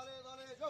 ચાલે ચાલે જો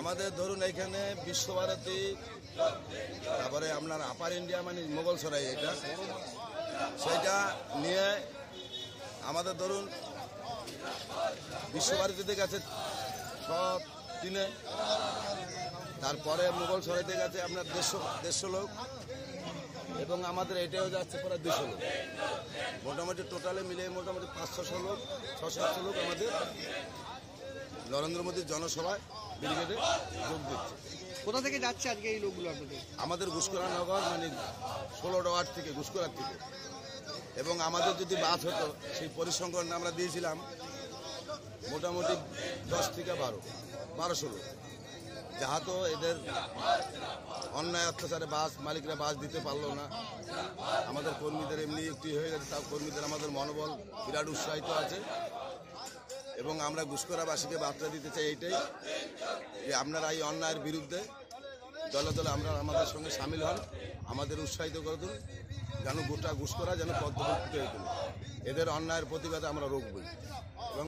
আমাদের ধরুন এখানে বিশ্বভারতী, তারপরে আপনার আপার ইন্ডিয়া মানে মোগল সরাই এটা। সেটা নিয়ে আমাদের ধরুন বিশ্বভারতীদের কাছে সব তিনে তারপরে মোগল সরাইতে গেছে আপনার দেড়শো দেড়শো লোক। এবং আমাদের এটাও যাচ্ছে প্রায় দুশো লোক। মোটামুটি টোটালে মিলে মোটামুটি পাঁচ ছশো লোক ছ সাতশো লোক আমাদের নরেন্দ্র মোদীর জনসভায় ব্রিগেডে যোগ দিচ্ছে। কোথা থেকে যাচ্ছে আজকে এই লোকগুলো আপনাদের? আমাদের ঘুষকরা নগর মানে ষোলো ওয়ার্ড থেকে ঘুষকরার থেকে। এবং আমাদের যদি বাস হতো সেই পরিসংখ্যান আমরা দিয়েছিলাম মোটামুটি দশ থেকে বারো বারোশো লোক। তো এদের অন্যায়, অত্যাচারে বাস, মালিকরা বাস দিতে পারল না। আমাদের কর্মীদের এমনি একটু হয়ে গেছে, তাও কর্মীদের আমাদের মনোবল বিরাট উৎসাহিত আছে। এবং আমরা ঘুষকরাবাসীকে বার্তা দিতে চাই এইটাই, যে আপনারা এই অন্যায়ের বিরুদ্ধে দলে দলে আমরা আমাদের সঙ্গে সামিল হন, আমাদের উৎসাহিত করে দিন যেন গোটা ঘুষ যেন পদ্মভুক্ত হয়ে এদের অন্যায়ের প্রতিবাদে আমরা রোগবই এবং